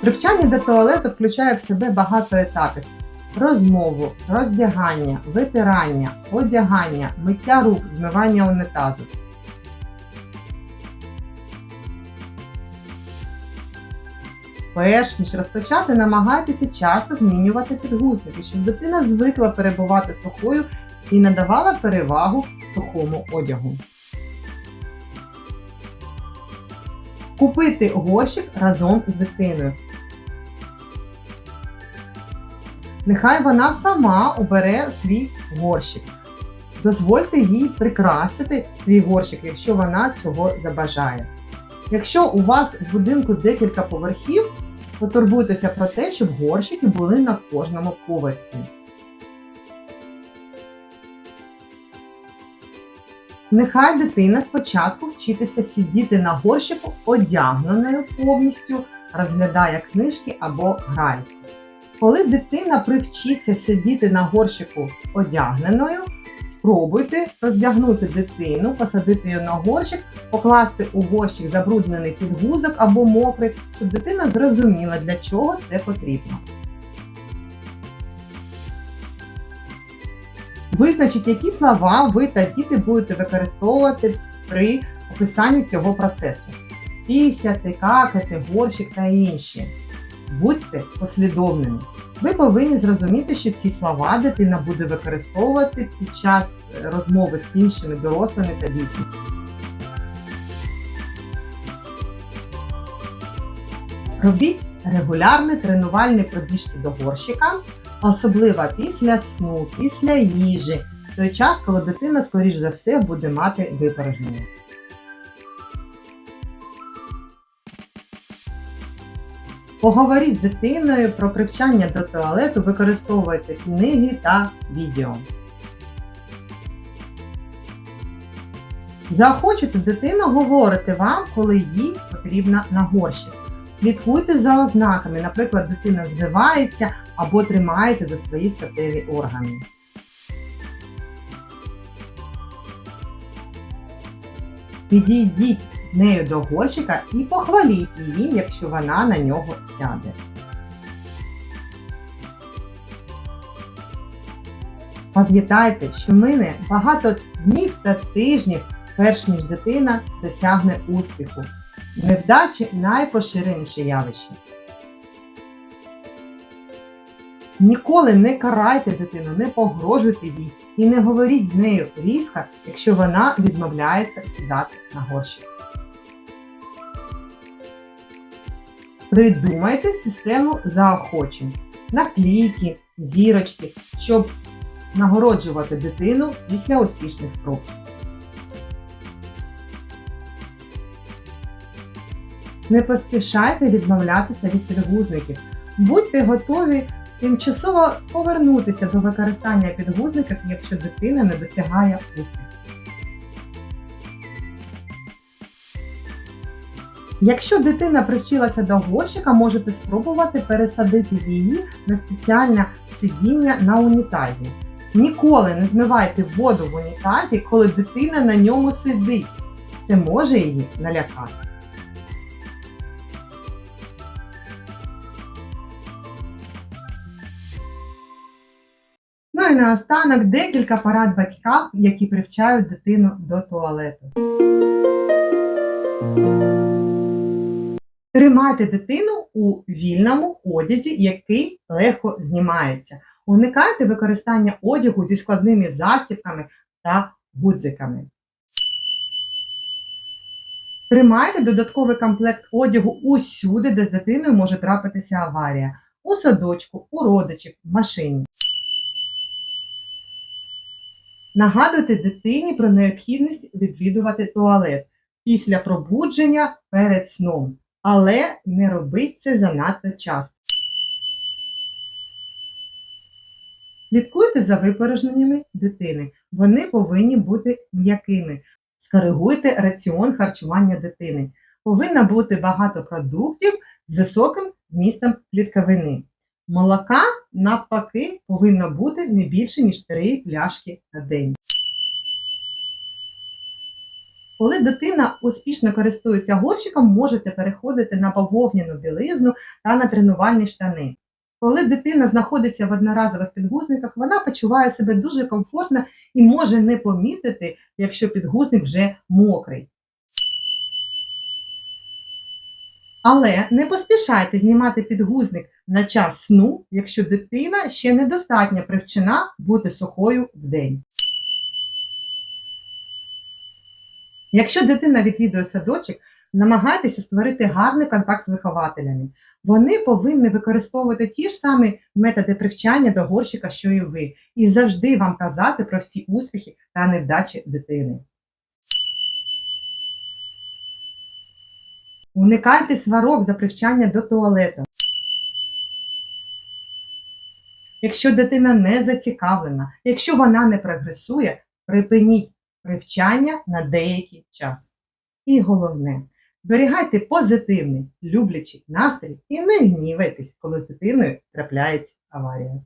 Привчання до туалету включає в себе багато етапів: розмову, роздягання, витирання, одягання, миття рук, змивання унітазу. Перш ніж розпочати, намагайтеся часто змінювати підгузники, щоб дитина звикла перебувати сухою і надавала перевагу сухому одягу. Купити горщик разом з дитиною. Нехай вона сама обере свій горщик. Дозвольте їй прикрасити свій горщик, якщо вона цього забажає. Якщо у вас в будинку декілька поверхів, потурбуйтеся про те, щоб горщики були на кожному поверсі. Нехай дитина спочатку вчитися сидіти на горщику одягненою повністю, розглядає книжки або грається. Коли дитина привчиться сидіти на горщику одягненою, спробуйте роздягнути дитину, посадити її на горщик, покласти у горщик забруднений підгузок або мокрий, щоб дитина зрозуміла, для чого це потрібно. Визначіть, які слова ви та діти будете використовувати при описанні цього процесу. Пісяти, какати, горщик та інші. Будьте послідовними. Ви повинні зрозуміти, що ці слова дитина буде використовувати під час розмови з іншими дорослими та дітьми. Робіть регулярні тренувальні пробіжки до горщика, особливо після сну, після їжі, в той час, коли дитина, скоріш за все, буде мати випорожнення. Поговоріть з дитиною про привчання до туалету, використовуйте книги та відео. Заохочуйте дитину говорити вам, коли їй потрібно на горщик. Слідкуйте за ознаками, наприклад, дитина звивається або тримається за свої статеві органи. Підійдіть з нею до горщика і похваліть її, якщо вона на нього сяде. Пам'ятайте, що мине багато днів та тижнів, перш ніж дитина досягне успіху. Невдачі найпоширеніше явище. Ніколи не карайте дитину, не погрожуйте їй і не говоріть з нею різко, якщо вона відмовляється сідати на горщик. Придумайте систему заохочень, наклейки, зірочки, щоб нагороджувати дитину після успішних спроб. Не поспішайте відмовлятися від підгузників. Будьте готові тимчасово повернутися до використання підгузників, якщо дитина не досягає успіху. Якщо дитина привчилася до горщика, можете спробувати пересадити її на спеціальне сидіння на унітазі. Ніколи не змивайте воду в унітазі, коли дитина на ньому сидить. Це може її налякати. Ну і наостанок декілька порад батькам, які привчають дитину до туалету. Тримайте дитину у вільному одязі, який легко знімається. Уникайте використання одягу зі складними застібками та гудзиками. Тримайте додатковий комплект одягу усюди, де з дитиною може трапитися аварія. У садочку, у родичів, в машині. Нагадуйте дитині про необхідність відвідувати туалет після пробудження перед сном, але не робіть це занадто часто. Слідкуйте за випорожненнями дитини. Вони повинні бути м'якими. Скоригуйте раціон харчування дитини. Повинно бути багато продуктів з високим вмістом клітковини. Молока, навпаки, повинно бути не більше, ніж 3 пляшки на день. Коли дитина успішно користується горщиком, можете переходити на бавовняну білизну та на тренувальні штани. Коли дитина знаходиться в одноразових підгузниках, вона почуває себе дуже комфортно і може не помітити, якщо підгузник вже мокрий. Але не поспішайте знімати підгузник на час сну, якщо дитина ще недостатньо привчена бути сухою вдень. Якщо дитина відвідує садочок, намагайтеся створити гарний контакт з вихователями. Вони повинні використовувати ті ж самі методи привчання до горщика, що і ви, і завжди вам казати про всі успіхи та невдачі дитини. Уникайте сварок за привчання до туалету. Якщо дитина не зацікавлена, якщо вона не прогресує, припиніть привчання на деякий час. І головне, зберігайте позитивний, люблячий настрій і не гнівайтесь, коли з дитиною трапляється аварія.